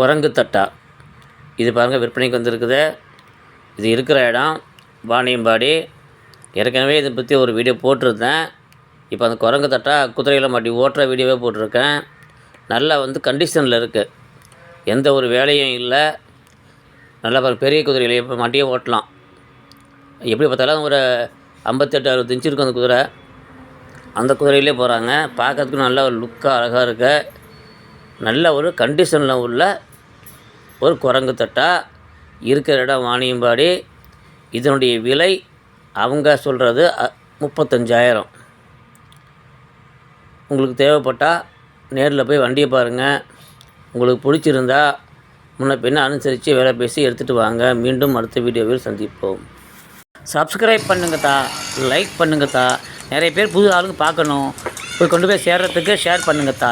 குரங்கு தட்டா. இது பாருங்கள் விற்பனைக்கு வந்திருக்குது. இது இருக்கிற இடம் வாணியம்பாடி. ஏற்கனவே இதை பற்றி ஒரு வீடியோ போட்டிருந்தேன். இப்போ அந்த குரங்கு தட்டா குதிரையில் மாட்டி ஓட்டுற வீடியோவே போட்டிருக்கேன். நல்லா வந்து கண்டிஷனில் இருக்குது எந்த ஒரு வேலையும் இல்லை. நல்லா பெரிய குதிரையில் இப்போ மாட்டியே ஓட்டலாம். எப்படி பார்த்தாலும் ஒரு ஐம்பத்தெட்டு அறுபது இன்ச்சு இருக்கும் அந்த குதிரை. அந்த குதிரையிலே போகிறாங்க பார்க்கறதுக்கு நல்ல ஒரு லுக்காக அழகாக இருக்குது நல்ல ஒரு கண்டிஷனில் உள்ள ஒரு குரங்கு தட்டா இருக்கிற இடம் வாணியம்பாடி. இதனுடைய விலை அவங்க சொல்கிறது முப்பத்தஞ்சாயிரம். உங்களுக்கு தேவைப்பட்டால் நேரில் போய் வண்டியை பாருங்கள் உங்களுக்கு பிடிச்சிருந்தா முன்ன பின்ன அனுசரித்து வேலை பேசி எடுத்துகிட்டு வாங்க. மீண்டும் அடுத்த வீடியோவில் சந்திப்போம். சப்ஸ்கிரைப் பண்ணுங்கத்தா. லைக் பண்ணுங்கத்தா. நிறைய பேர் புது ஆளுங்க பார்க்கணும். போய் கொண்டு போய் சேர்கிறதுக்கு ஷேர் பண்ணுங்கத்தா.